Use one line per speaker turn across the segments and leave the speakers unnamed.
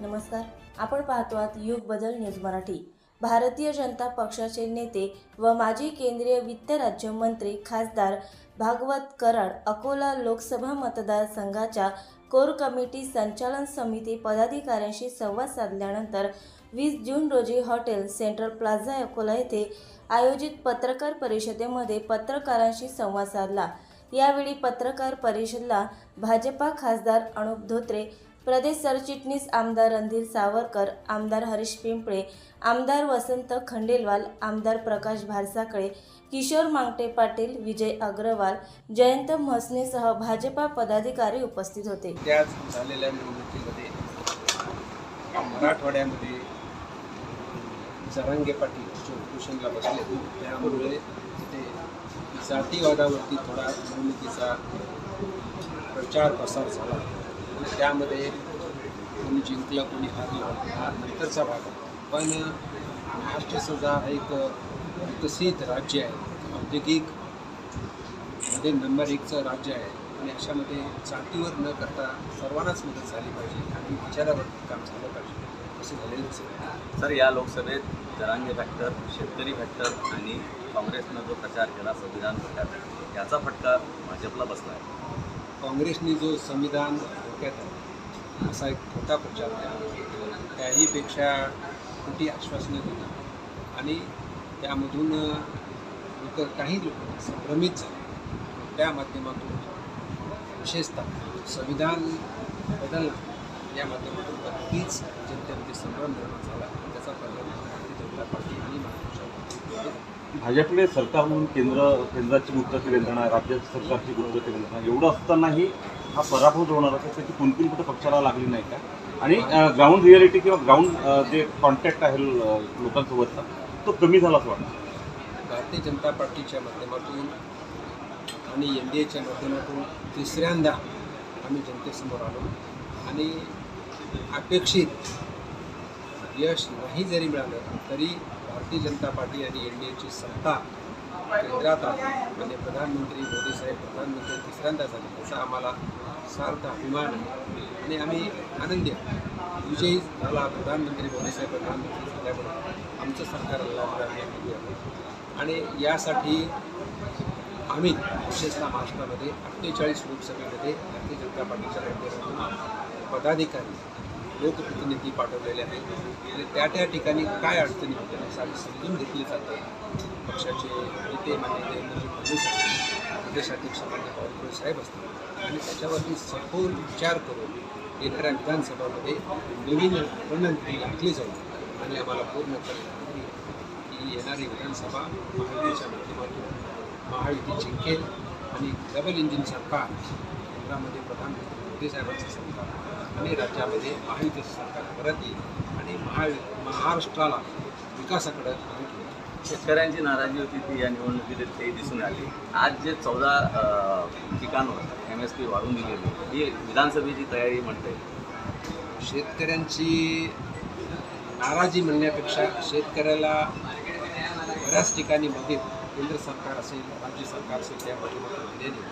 नमस्कार. आपण पाहतो आहात युग बदल न्यूज मराठी. भारतीय जनता पक्षाचे नेते व माजी केंद्रीय वित्त राज्यमंत्री खासदार भागवत कराड अकोला लोकसभा मतदारसंघाच्या कोर कमिटी संचालन समिती पदाधिकाऱ्यांशी संवाद साधल्यानंतर वीस जून रोजी हॉटेल सेंट्रल प्लाझा अकोला येथे आयोजित पत्रकार परिषदेमध्ये पत्रकारांशी संवाद साधला. यावेळी पत्रकार परिषदेला भाजपा खासदार अनुप धोत्रे प्रदेश सरचिटणीस आमदार रणधीर सावरकर आमदार हरीश पिंपळे आमदार वसंत खंडेलवाल आमदार प्रकाश भारसाकळे किशोर मांगटे पाटील विजय अग्रवाल जयंत म्हसनेसह भाजपा पदाधिकारी उपस्थित होते.
त्याच झालेल्या निवडणुकीमध्ये मराठवाड्यामध्ये जरांगे पाटील जे बसले. त्यामुळे तिथे जातीवादावरती थोडा निवडणुकीचा प्रचार प्रसार झाला. आणि त्यामध्ये कोणी जिंकलं कोणी हारलं हा नंतरचा भाग. पण महाराष्ट्र सुद्धा हा एक विकसित राज्य आहे. औद्योगिकमध्ये नंबर एकचं राज्य आहे. आणि अशामध्ये जातीवर न करता सर्वांनाच मदत झाली पाहिजे आणि विचारावरती काम झालं पाहिजे. असं झालेलं दिसत
सर या लोकसभेत जरांगे फॅक्टर शेतकरी फॅक्टर आणि काँग्रेसनं जो प्रचार केला संविधान प्रचार याचा फटका भाजपला बसला आहे.
काँग्रेसने जो संविधान धोक्यात आहे असा एक खोटा प्रचार. त्याहीपेक्षा खोटी आश्वासनं देणं आणि त्यामधून लोक काही लोक संभ्रमित झाले. त्या माध्यमातून विशेषतः संविधान बदलणं या माध्यमातून नक्कीच जनतेमध्ये संभ्रम निर्माण झाला. त्याचा परिणाम भारतीय जनता पार्टी आणि महाराष्ट्र
भाजपने सरकार म्हणून केंद्र केंद्राची गुप्तचर यंत्रणा राज्य सरकारची गुप्तचर यंत्रणा एवढं असतानाही हा पराभव जो होणार होता त्याची कोणती कुठं पक्षाला लागली नाही का? आणि ग्राउंड रिॲलिटी किंवा ग्राउंड जे कॉन्टॅक्ट आहे लोकांसोबतचा तो कमी झाला असं वाटतं.
भारतीय जनता पार्टीच्या माध्यमातून आणि एन डी एच्या माध्यमातून तिसऱ्यांदा आम्ही जनतेसमोर आलो. आणि अपेक्षित यश नाही जरी मिळालं तरी भारतीय जनता पार्टी आणि एन डी एची सत्ता केंद्रात आली म्हणजे प्रधानमंत्री मोदी साहेब प्रधानमंत्री तिसऱ्यांदा झाले त्याचा आम्हाला सार्थ अभिमान आणि आम्ही आनंदी विजयी झाला प्रधानमंत्री मोदी साहेब प्रधानमंत्री झाल्यामुळे आमचं सरकार आलं आणि यासाठी आम्ही विशेषतः महाराष्ट्रामध्ये अठ्ठेचाळीस लोकसभेमध्ये भारतीय जनता पार्टीच्या राज्यातून पदाधिकारी लोकप्रतिनिधी पाठवलेले आहेत. आणि त्या त्या ठिकाणी काय अडचणी होत्या हे सारी समजून घेतली जाते. पक्षाचे नेते मान्य देवेंद्रजी फडणवीस प्रदेशाध्यक्ष मान्य पवारपुरे साहेब असतील आणि त्याच्यावरती सखोल विचार करून येणाऱ्या विधानसभामध्ये नवीन रणनीती आखली जाईल. आणि आम्हाला पूर्ण खात्री की येणारी विधानसभा महायुतीच्या माध्यमातून महायुती जिंकेल आणि डबल इंजिन सरकार केंद्रामध्ये प्रधानमंत्री मोदी साहेबांचं सरकार आणि राज्यामध्ये महायुतीचं सरकार परत येईल आणि महा महाराष्ट्राला विकासाकडे
शेतकऱ्यांची नाराजी होती ती या निवडणुकीत ते दिसून आली. आज जे चौदा ठिकाणवर एम एस पी वाढून दिलेली ही विधानसभेची तयारी म्हणते
शेतकऱ्यांची नाराजी म्हणण्यापेक्षा शेतकऱ्याला बऱ्याच ठिकाणी मदत केंद्र सरकार असेल राज्य सरकार असेल त्या माध्यमातून दिलेली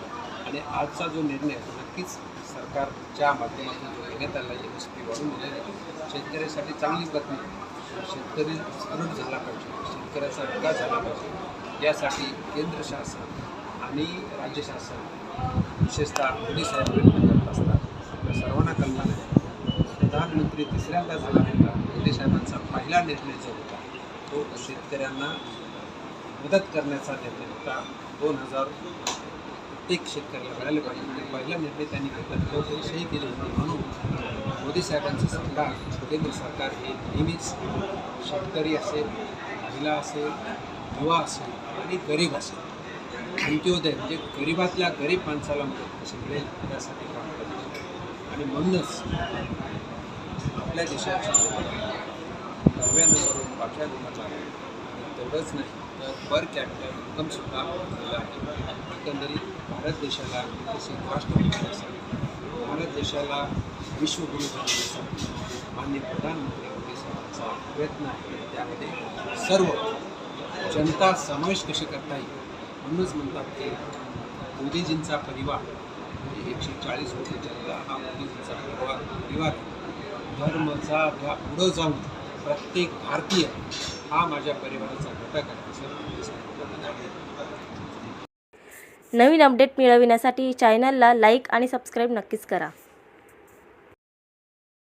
आणि आजचा जो निर्णय आहे, नक्कीच सरकारच्या माध्यमातून जो आला एम एस पी वाढून दिलेला आहे, शेतकऱ्यासाठी चांगली बातमी शेतकरी समृद्ध झाला पाहिजे. शेतकऱ्याचा विकास झाला पाहिजे. यासाठी केंद्र शासन आणि राज्य शासन विशेषतः मोदी साहेब प्रयत्न करत असतात. आपल्या सर्वांना कल्पना आहे. प्रधानमंत्री तिसऱ्यांदा झाला होता मोदी साहेबांचा पहिला निर्णय जो होता तो शेतकऱ्यांना मदत करण्याचा निर्णय होता. दोन हजार प्रत्येक शेतकऱ्याला मिळाले पाहिजे. पहिला निर्णय त्यांनी घेतला. तो पैसेही केले होते. म्हणून मोदी साहेबांचं सरकार केंद्र सरकार हे नेहमीच शेतकरी असेल महिला असेल युवा असेल आणि गरीब असेल. अंत्योदय म्हणजे गरीबातल्या गरीब माणसाला मदत कशी मिळेल त्यासाठी काम करतो आणि म्हणूनच आपल्या देशाची नव्या नंबरवरून पाचव्या नंबरला तेवढंच नाही पर कॅपिटल इन्कमसुद्धा वाढलेलं आहे. एकंदरीत भारत देशाला विकसित राष्ट्र बनवण्यासाठी भारत देशाला विश्वगुरु बनवण्यासाठी माननीय प्रधानमंत्री मोदी साहेबांचा प्रयत्न आहे. त्यामध्ये सर्व जनता समावेश कशी करता येईल? म्हणूनच म्हणतात की मोदीजींचा परिवार म्हणजे एकशे चाळीस कोटी जनता हा मोदीजींचा परिवार परिवार धर्म जात ह्या पुढं जाऊन प्रत्येक भारतीय हा माझ्या परिवाराचा घटक आहे. असं
नवीन अपडेट मिळविण्यासाठी चॅनलला लाईक आणि सबस्क्राईब नक्कीच करा.